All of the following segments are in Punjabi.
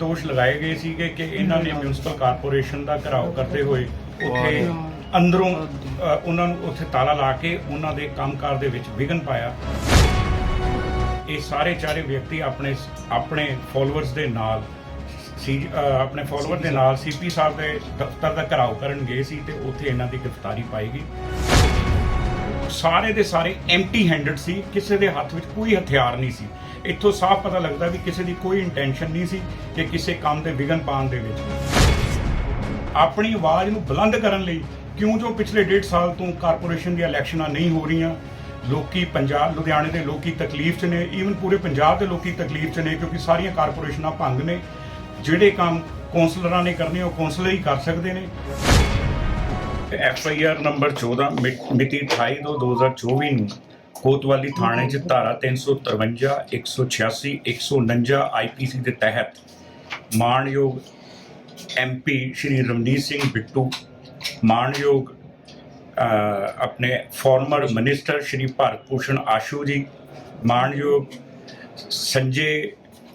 ਦੋਸ਼ ਲਗਾਏ ਗਏ ਸੀਗੇ ਕਿ ਇਹਨਾਂ ਨੇ ਮਿਊਨਿਸਪਲ ਕਾਰਪੋਰੇਸ਼ਨ ਦਾ ਘਰਾਓ ਕਰਦੇ ਹੋਏ ਉੱਥੇ ਅੰਦਰੋਂ ਅ, ਉਹਨਾਂ ਨੂੰ ਉੱਥੇ ਤਾਲਾ ਲਾ ਕੇ ਉਹਨਾਂ ਦੇ ਕੰਮਕਾਰ ਦੇ ਵਿੱਚ ਵਿਘਨ ਪਾਇਆ। ਇਹ ਸਾਰੇ ਚਾਰੇ ਵਿਅਕਤੀ ਆਪਣੇ ਆਪਣੇ ਫਾਲੋਅਰਸ ਦੇ ਨਾਲ ਸੀ ਅ, ਆਪਣੇ ਫਾਲੋਅਰ ਦੇ ਨਾਲ ਸੀਪੀ ਸਾਹਿਬ ਦੇ ਦਫ਼ਤਰ ਦਾ ਘਰਾਓ ਕਰਨ ਗਏ ਸੀ ਤੇ ਉੱਥੇ ਇਹਨਾਂ ਦੀ ਗ੍ਰਿਫਤਾਰੀ ਪਾਈ ਗਈ। ਸਾਰੇ ਦੇ ਸਾਰੇ ਐਮਟੀ ਹੈਂਡਡ ਸੀ ਕਿਸੇ ਦੇ ਹੱਥ ਵਿੱਚ ਕੋਈ ਹਥਿਆਰ ਨਹੀਂ ਸੀ। ਇੱਥੋਂ ਸਾਫ਼ ਪਤਾ ਲੱਗਦਾ ਵੀ ਕਿਸੇ ਦੀ ਕੋਈ ਇੰਟੈਂਸ਼ਨ ਨਹੀਂ ਸੀ ਕਿ ਕਿਸੇ ਕੰਮ ਦੇ ਵਿਘਨ ਪਾਉਣ ਦੇ ਵਿੱਚ। ਆਪਣੀ ਆਵਾਜ਼ ਨੂੰ ਬੁਲੰਦ ਕਰਨ ਲਈ ਕਿਉਂ ਜੋ ਪਿਛਲੇ ਡੇਢ ਸਾਲ ਤੋਂ ਕਾਰਪੋਰੇਸ਼ਨ ਦੀਆਂ ਇਲੈਕਸ਼ਨਾਂ ਨਹੀਂ ਹੋ ਰਹੀਆਂ, ਲੋਕੀ ਪੰਜਾਬ, ਲੁਧਿਆਣੇ ਦੇ ਲੋਕੀ ਤਕਲੀਫ 'ਚ ਨੇ ਈਵਨ ਪੂਰੇ ਪੰਜਾਬ ਦੇ ਲੋਕੀ ਤਕਲੀਫ 'ਚ ਨੇ, ਕਿਉਂਕਿ ਸਾਰੀਆਂ ਕਾਰਪੋਰੇਸ਼ਨਾਂ ਭੰਗ ਨੇ। ਜਿਹੜੇ ਕੰਮ ਕੌਂਸਲਰਾਂ ਨੇ ਕਰਨੇ, ਉਹ ਕੌਂਸਲਰ ਹੀ ਕਰ ਸਕਦੇ ਨੇ। ਐਫ ਆਈ ਆਰ ਨੰਬਰ 14 ਮਿ- ਮਿਤੀ 28 ਦੋ 2024 ਨੂੰ ਕੋਤਵਾਲੀ ਥਾਣੇ 'ਚ ਧਾਰਾ 353 186 149 ਆਈਪੀਸੀ ਦੇ ਤਹਿਤ ਮਾਣਯੋਗ ਐਮਪੀ ਸ਼੍ਰੀ ਰਮਨੀਤ ਸਿੰਘ ਬਿੱਟੂ ਮਾਣਯੋਗ ਆਪਣੇ ਫਾਰਮਰ ਮਿਨਿਸਟਰ ਸ਼੍ਰੀ ਭਾਰਤ ਭੂਸ਼ਣ ਆਸ਼ੂ ਜੀ ਮਾਣਯੋਗ ਸੰਜੇ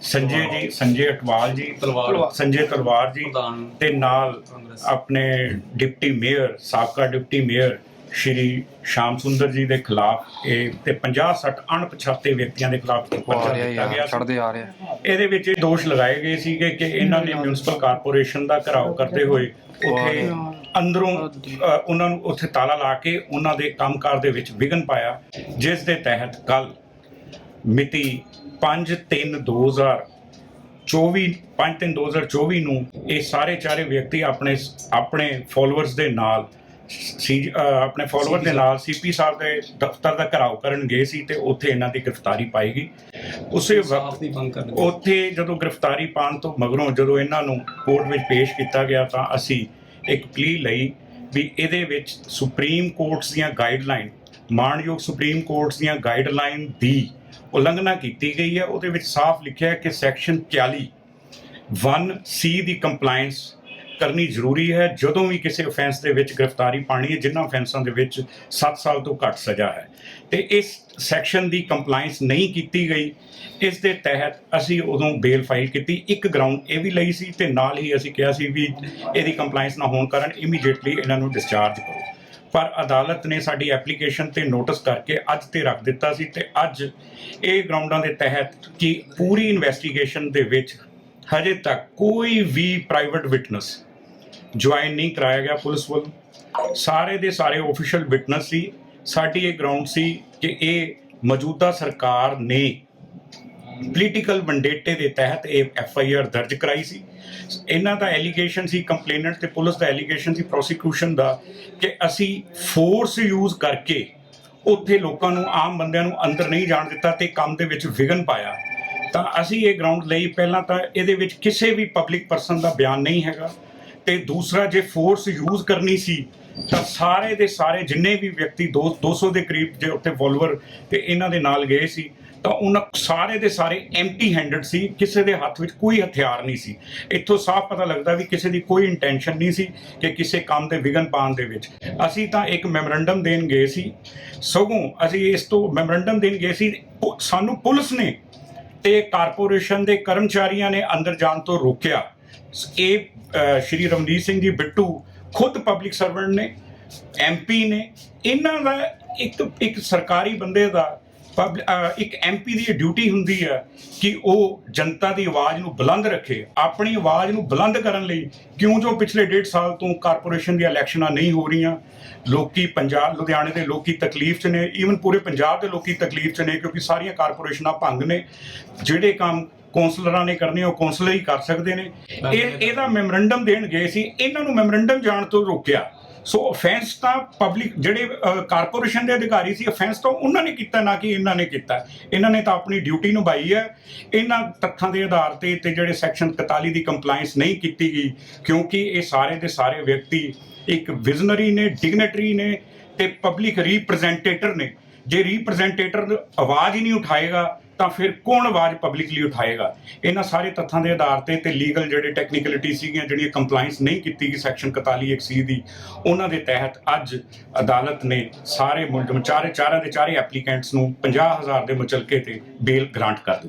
ਸੰਜੇ ਜੀ ਸੰਜੇ ਅਟਵਾਲ ਜੀ ਤਲਵਾਰ। ਸੰਜੇ ਤਲਵਾਰ ਜੀ ਤੇ ਨਾਲ। ਆਪਣੇ ਡਿਪਟੀ ਮੇਅਰ ਸਾਬਕਾ ਡਿਪਟੀ ਮੇਅਰ ਸ਼੍ਰੀ ਸ਼ਾਮ ਸੁੰਦਰ ਜੀ ਦੇ ਖਿਲਾਫ ਇਹ ਤੇ 50 60 ਅਣਪਛਾਤੇ ਵਿਅਕਤੀਆਂ ਦੇ ਖਿਲਾਫ ਆ ਪਰਚਾ ਰਿਹਾ ਦਿੱਤਾ ਗਿਆ ਯਾਰ ਸੀ। ਚੜਦੇ ਆ ਰਿਹਾ ਇਹਦੇ ਵਿੱਚ ਇਹ ਦੋਸ਼ ਲਗਾਏ ਗਏ ਸੀਗੇ ਕਿ ਇਹਨਾਂ ਨੇ ਮਿਊਨਿਸਪਲ ਕਾਰਪੋਰੇਸ਼ਨ ਦਾ ਘਰਾਓ ਕਰਦੇ ਹੋਏ ਉੱਥੇ ਅੰਦਰੋਂ ਉਹਨਾਂ ਨੂੰ ਉੱਥੇ ਤਾਲਾ ਲਾ ਕੇ ਉਹਨਾਂ ਦੇ ਕੰਮਕਾਰ ਦੇ ਵਿੱਚ ਵਿਘਨ ਪਾਇਆ ਜਿਸ ਦੇ ਤਹਿਤ ਕੱਲ ਮਿਤੀ 5/3/2024 5/3/2024 ਨੂੰ ਇਹ ਸਾਰੇ ਚਾਰੇ ਵਿਅਕਤੀ ਆਪਣੇ ਆਪਣੇ ਫਾਲੋਅਰਸ ਦੇ ਨਾਲ ਸੀ ਆਪਣੇ ਫਾਲੋਅਰ ਦੇ ਨਾਲ ਸੀਪੀ ਸਾਹਿਬ ਦੇ ਦਫ਼ਤਰ ਦਾ ਘਰਾਓ ਕਰਨ ਗਏ ਸੀ ਤੇ ਉੱਥੇ ਇਹਨਾਂ ਦੀ ਗ੍ਰਿਫਤਾਰੀ ਪਾਈ ਗਈ। ਉਸੇ ਵਕਤ ਦੀ ਮੰਗ ਕਰਦੇ ਉੱਥੇ ਜਦੋਂ ਗ੍ਰਿਫਤਾਰੀ ਪਾਉਣ ਤੋਂ ਮਗਰੋਂ ਜਦੋਂ ਇਹਨਾਂ ਨੂੰ ਕੋਰਟ ਵਿੱਚ ਪੇਸ਼ ਕੀਤਾ ਗਿਆ ਤਾਂ ਅਸੀਂ ਇੱਕ ਪਲੀ ਲਈ ਵੀ ਇਹਦੇ ਵਿੱਚ ਸੁਪਰੀਮ ਕੋਰਟਸ ਦੀਆਂ ਗਾਈਡਲਾਈਨ ਮਾਣਯੋਗ ਸੁਪਰੀਮ ਕੋਰਟਸ ਦੀਆਂ ਗਾਈਡਲਾਈਨ ਦੀ ਉਲੰਘਣਾ ਕੀਤੀ ਗਈ ਹੈ। ਉਹਦੇ ਵਿੱਚ ਸਾਫ਼ ਲਿਖਿਆ ਹੈ ਕਿ ਸੈਕਸ਼ਨ 40 1 ਸੀ ਦੀ ਕੰਪਲਾਈਂਸ ਕਰਨੀ ਜ਼ਰੂਰੀ ਹੈ, ਜਦੋਂ ਵੀ ਕਿਸੇ ਅਫੈਂਸ ਦੇ ਵਿੱਚ ਗ੍ਰਿਫਤਾਰੀ ਪਾਣੀ ਹੈ, ਜਿਨ੍ਹਾਂ ਅਫੈਂਸਾਂ ਦੇ ਵਿੱਚ 7 ਸਾਲ ਤੋਂ ਘੱਟ ਸਜ਼ਾ ਹੈ। ਤੇ ਇਸ ਸੈਕਸ਼ਨ ਦੀ ਕੰਪਲਾਈਂਸ ਨਹੀਂ ਕੀਤੀ ਗਈ, ਇਸ ਦੇ ਤਹਿਤ ਅਸੀਂ ਉਦੋਂ ਬੇਲ ਫਾਈਲ ਕੀਤੀ, ਇੱਕ ਗਰਾਊਂਡ ਇਹ ਵੀ ਲਈ ਸੀ ਤੇ ਨਾਲ ਹੀ ਅਸੀਂ ਕਿਹਾ ਸੀ ਵੀ ਇਹਦੀ ਕੰਪਲਾਈਂਸ ਨਾ ਹੋਣ ਕਾਰਨ ਇਮੀਡੀਏਟਲੀ ਇਹਨਾਂ ਨੂੰ ਡਿਸਚਾਰਜ ਕਰੋ। ਪਰ ਅਦਾਲਤ ਨੇ ਸਾਡੀ ਐਪਲੀਕੇਸ਼ਨ ਤੇ ਨੋਟਿਸ ਕਰਕੇ ਅੱਜ ਤੇ ਰੱਖ ਦਿੱਤਾ ਸੀ ਤੇ ਅੱਜ ਇਹ ਗਰਾਊਂਡਾਂ ਦੇ ਤਹਿਤ ਕਿ ਪੂਰੀ ਇਨਵੈਸਟੀਗੇਸ਼ਨ ਦੇ ਵਿੱਚ ਹਜੇ ਤੱਕ ਕੋਈ ਵੀ ਪ੍ਰਾਈਵੇਟ ਵਿਟਨੈਸ ਜੁਆਇਨ ਨਹੀਂ ਕਰਾਇਆ ਗਿਆ ਪੁਲਿਸ ਵੱਲੋਂ। ਸਾਰੇ ਦੇ ਸਾਰੇ ਆਫੀਸ਼ੀਅਲ ਵਿਟਨੈਸ ਸੀ। ਸਾਡੀ ਇਹ ਗਰਾਊਂਡ ਸੀ ਕਿ ਇਹ ਮੌਜੂਦਾ ਸਰਕਾਰ ਨੇ ਪੋਲੀਟੀਕਲ ਵੰਡੇਟੇ ਦੇ ਤਹਿਤ ਇਹ ਐਫ ਆਈ ਆਰ ਦਰਜ ਕਰਾਈ ਸੀ। ਇਹਨਾਂ ਦਾ ਐਲੀਗੇਸ਼ਨ ਸੀ ਕੰਪਲੇਨੈਂਟ ਤੇ ਪੁਲਿਸ ਦਾ ਐਲੀਗੇਸ਼ਨ ਸੀ ਪ੍ਰੋਸੀਕਿਊਸ਼ਨ ਦਾ ਕਿ ਅਸੀਂ ਫੋਰਸ ਯੂਜ਼ ਕਰਕੇ ਉੱਥੇ ਲੋਕਾਂ ਨੂੰ, ਆਮ ਬੰਦਿਆਂ ਨੂੰ ਅੰਦਰ ਨਹੀਂ ਜਾਣ ਦਿੱਤਾ ਤੇ ਕੰਮ ਦੇ ਵਿੱਚ ਵਿਘਨ ਪਾਇਆ। ਤਾਂ ਅਸੀਂ ਇਹ ਗਰਾਊਂਡ ਲਈ ਪਹਿਲਾਂ ਤਾਂ ਇਹਦੇ ਵਿੱਚ ਕਿਸੇ ਵੀ ਪਬਲਿਕ ਪਰਸਨ ਦਾ ਬਿਆਨ ਨਹੀਂ ਹੈਗਾ। ਤੇ ਦੂਸਰਾ, ਜੇ ਫੋਰਸ ਯੂਜ਼ ਕਰਨੀ ਸੀ, ਤਾਂ ਸਾਰੇ ਦੇ ਸਾਰੇ ਜਿੰਨੇ ਵੀ ਵਿਅਕਤੀ ਦੋ- 200 ਦੇ ਕਰੀਬ ਜੇ ਉੱਥੇ ਵੋਲਵਰ ਤੇ ਇਹਨਾਂ ਦੇ ਨਾਲ ਗਏ ਸੀ, ਤਾਂ ਉਹਨਾਂ ਸਾਰੇ ਦੇ ਸਾਰੇ ਐਮਟੀ ਹੈਂਡਡ ਸੀ, ਕਿਸੇ ਦੇ ਹੱਥ ਵਿੱਚ ਕੋਈ ਹਥਿਆਰ ਨਹੀਂ ਸੀ। ਇੱਥੋਂ ਸਾਫ਼ ਪਤਾ ਲੱਗਦਾ ਵੀ ਕਿਸੇ ਦੀ ਕੋਈ ਇੰਟੈਂਸ਼ਨ ਨਹੀਂ ਸੀ ਕਿ ਕਿਸੇ ਕੰਮ ਦੇ ਵਿਘਨ ਪਾਉਣ ਦੇ ਵਿੱਚ। ਅਸੀਂ ਤਾਂ ਇੱਕ ਮੈਮੋਰੰਡਮ ਦੇਣ ਗਏ ਸੀ। ਸਗੋਂ ਅਸੀਂ ਇਸ ਤੋਂ ਮੈਮੋਰੰਡਮ ਦੇਣ ਗਏ ਸੀ ਪੁ- ਸਾਨੂੰ ਪੁਲਿਸ ਨੇ ਤੇ ਕਾਰਪੋਰੇਸ਼ਨ ਦੇ ਕਰਮਚਾਰੀਆਂ ਨੇ ਅੰਦਰ ਜਾਣ ਤੋਂ ਰੋਕਿਆ। ਇਹ ਸ਼੍ਰੀ ਰਮਨੀਤ ਸਿੰਘ ਜੀ ਬਿੱਟੂ ਖੁਦ ਪਬਲਿਕ ਸਰਵੈਂਟ ਨੇ ਐਮਪੀ ਨੇ। ਇਹਨਾਂ ਦਾ ਇੱਕ ਇੱਕ ਸਰਕਾਰੀ ਬੰਦੇ ਦਾ ਇੱਕ ਐਮਪੀ ਦੀ ਡਿਊਟੀ ਹੁੰਦੀ ਹੈ ਕਿ ਉਹ ਜਨਤਾ ਦੀ ਆਵਾਜ਼ ਨੂੰ ਬੁਲੰਦ ਰੱਖੇ ਆਪਣੀ ਆਵਾਜ਼ ਨੂੰ ਬੁਲੰਦ ਕਰਨ ਲਈ ਕਿਉਂ ਜੋ ਪਿਛਲੇ ਡੇਢ ਸਾਲ ਤੋਂ ਕਾਰਪੋਰੇਸ਼ਨ ਦੀਆਂ ਇਲੈਕਸ਼ਨਾਂ ਨਹੀਂ ਹੋ ਰਹੀਆਂ ਲੋਕੀ ਪੰਜਾਬ ਲੁਧਿਆਣੇ ਦੇ ਲੋਕੀ ਤਕਲੀਫ 'ਚ ਨੇ ਈਵਨ ਪੂਰੇ ਪੰਜਾਬ ਦੇ ਲੋਕੀ ਤਕਲੀਫ 'ਚ ਨੇ ਕਿਉਂਕਿ ਸਾਰੀਆਂ ਕਾਰਪੋਰੇਸ਼ਨਾਂ ਭੰਗ ਨੇ ਜਿਹੜੇ ਕੰਮ ਕੌਂਸਲਰਾਂ ਨੇ ਕਰਨੇ ਉਹ ਕੌਂਸਲਰ ਹੀ ਕਰ ਸਕਦੇ ਨੇ ਇਹ ਇਹਦਾ ਮੈਮੋਰੰਡਮ ਦੇਣ ਗਏ ਸੀ ਇਹਨਾਂ ਨੂੰ ਮੈਮੋਰੰਡਮ ਜਾਣ ਤੋਂ ਰੋਕਿਆ। ਸੋ ਅਫੈਂਸ ਤਾਂ ਪਬਲਿਕ ਜਿਹੜੇ ਕਾਰਪੋਰੇਸ਼ਨ ਦੇ ਅਧਿਕਾਰੀ ਸੀ ਅਫੈਂਸ ਤਾਂ ਉਹਨਾਂ ਨੇ ਕੀਤਾ, ਨਾ ਕਿ ਇਹਨਾਂ ਨੇ ਕੀਤਾ। ਇਹਨਾਂ ਨੇ ਤਾਂ ਆਪਣੀ ਡਿਊਟੀ ਨਿਭਾਈ ਹੈ। ਇਹਨਾਂ ਤੱਥਾਂ ਦੇ ਆਧਾਰ ਤੇ ਤੇ ਜਿਹੜੇ ਸੈਕਸ਼ਨ 41 ਦੀ ਕੰਪਲਾਈਂਸ ਨਹੀਂ ਕੀਤੀ ਗਈ, ਕਿਉਂਕਿ ਇਹ ਸਾਰੇ ਦੇ ਸਾਰੇ ਵਿਅਕਤੀ ਇੱਕ ਵਿਜ਼ਨਰੀ ਨੇ ਡਿਗਨਿਟਰੀ ਨੇ ਤੇ ਪਬਲਿਕ ਰਿਪਰੈਜ਼ੈਂਟੇਟਰ ਨੇ। ਜੇ ਰਿਪਰੈਜ਼ੈਂਟੇਟਰ ਆਵਾਜ਼ ਹੀ ਨਹੀਂ ਉਠਾਏਗਾ ਤਾਂ ਫਿਰ ਕੌਣ ਆਵਾਜ਼ ਪਬਲਿਕਲੀ ਉਠਾਏਗਾ? ਇਹਨਾਂ ਸਾਰੇ ਤੱਥਾਂ ਦੇ ਆਧਾਰ ਤੇ ਤੇ ਲੀਗਲ ਜਿਹੜੇ ਟੈਕਨੀਕਲਿਟੀ ਸੀਗੀਆਂ, ਜਿਹੜੀਆਂ ਕੰਪਲਾਈਂਸ ਨਹੀਂ ਕੀਤੀ ਗਈ ਸੈਕਸ਼ਨ 41 ਇੱਕ ਸੀ ਦੀ, ਉਹਨਾਂ ਦੇ ਤਹਿਤ ਅੱਜ ਅਦਾਲਤ ਨੇ ਸਾਰੇ ਮੁਲਜ਼ਮ ਚਾਰੇ ਚਾਰਾਂ ਦੇ ਚਾਰੇ ਐਪਲੀਕੈਂਟਸ ਨੂੰ 50000 ਦੇ ਮੁਚਲਕੇ ਤੇ ਬੇਲ ਗ੍ਰਾਂਟ ਕਰ ਦਿੱਤੀ।